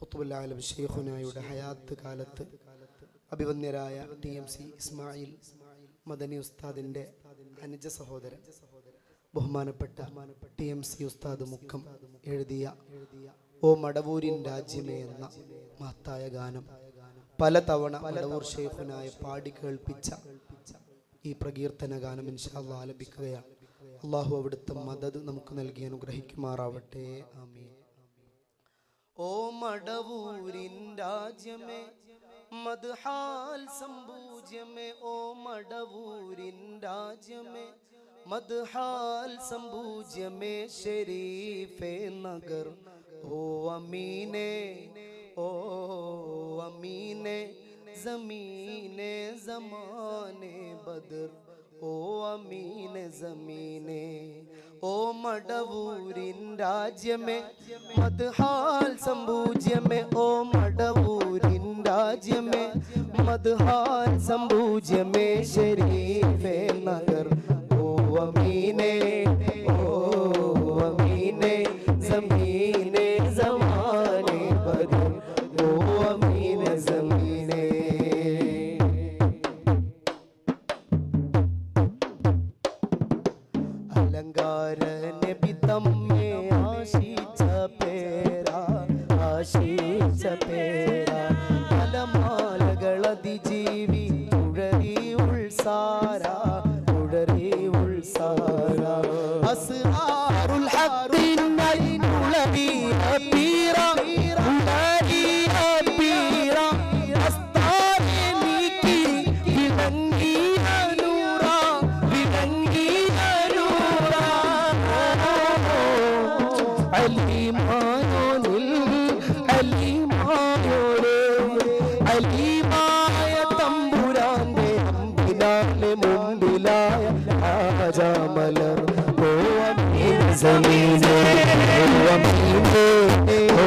ഖുത്തുബുല്ലാലം ഷെയ്ഖുനായുടെ ഹയാത്ത് കാലത്ത് അഭിവന്യരായ T M C Ismail Madani ഉസ്താദിന്റെ അനുജ സഹോദരൻ ബഹുമാനപ്പെട്ട ടി എം സി ഉസ്താദ് മുഖം എഴുതിയ ഓ മടവൂരിൻ രാജ്യമേ എന്ന മഹത്തായ ഗാനം. പലതവണ മടവൂർ ഷെയ്ഖുനായ പാടി കേൾപ്പിച്ച ഈ പ്രകീർത്തന ഗാനം ഇൻഷാൽ ആലപിക്കുകയാണ്. അള്ളാഹു അവിടുത്തെ മദത് നമുക്ക് നൽകി അനുഗ്രഹിക്കുമാറാവട്ടെ. ആമീൻ. ഓ മടവൂരിൻ രാജ്യമേ മദ്ഹാൽ സംഭൂജ്യമേ ഓ മടവൂരിൻ രാജ്യമേ മദ്ഹാൽ സംഭൂജ്യമേ ശരീഫേ നഗർ ഓ അമീനെ ഓ അമീനെ ജമീനെ ജമാനെ ബദർ ഓ അമീനെ ജമീനെ മടവൂരിൻ രാജ്യമേ. മദ്ഹാൽ സംഭൂജ്യമേ. ഓ മടവൂരിൻ രാജ്യമേ. മദ്ഹാൽ സംഭൂജ്യമേ. ഷരീഫേ നഗർ. ഓ അമീനെ ഓ അമീനെ ജമീനെ ആശിച്ച പേരാ അലമാലകൾ അതിജീവി. ഉഴറി ഉൾസാര ഉൾസാര. അമ്പിനാലെ മുമ്പിലായ ആജാമലർ ഓ അമീന സമീനെ ഓ അമീനെ ഓ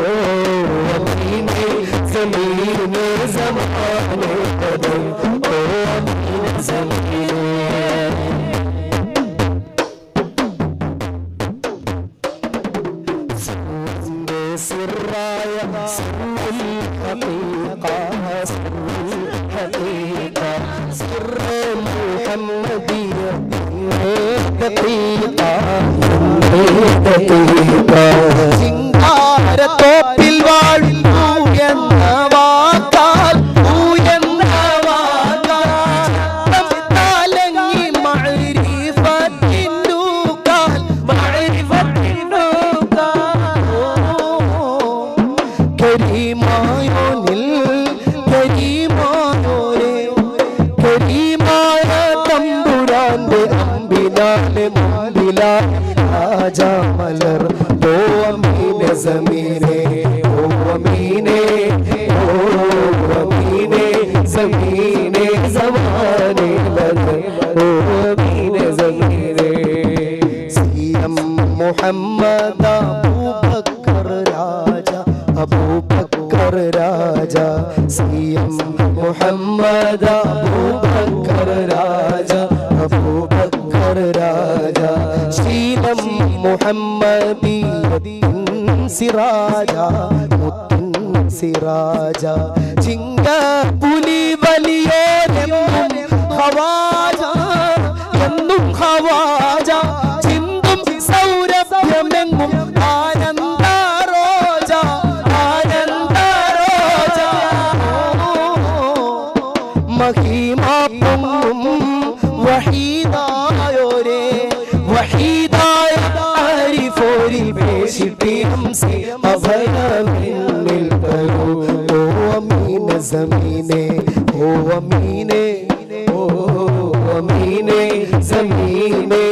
അമീനെ സമീനെ സമാനെ പദം ഓ അമീന സമീനെ സിന്റെ സിറായ സിറുൽ ഹഖീഖ മുഹമ്മദിയ ദഖീഖ ദഖീഖ സിംഗാരത്തോപ്പിൽ വാഴും എന്ന വാക്കാൽ എന്ന വാക്കാൽ തലങ്ങി മഅരിഫത്തിനൂക്കാൽ കരീമായോനിൽ അമ്പിനാലെ മുമ്പിലാ രാജാമലർ ഓ അമീന സമീനെ ഓ അമീനെ ഓ അമീനെ സമീനെ സമാനെ ഓ അമീന സമീനെ. C M Muhammad Abubakar Raja Abubakar Raja. C M Muhammad Abubakar Raja. മുഹമ്മദി സിറാജ മുത്തിൻ സിറാജ ചിങ്ക പുലി വലിയോരെന്നും ഹവാജ എന്നും ഹവാജ പേശിട്ടി ഹംസി അഭയമിന്നിൽ തരൂ ഓ അമീന സമീനെ ഓ അമീനെ ഓ അമീനെ സമീനെ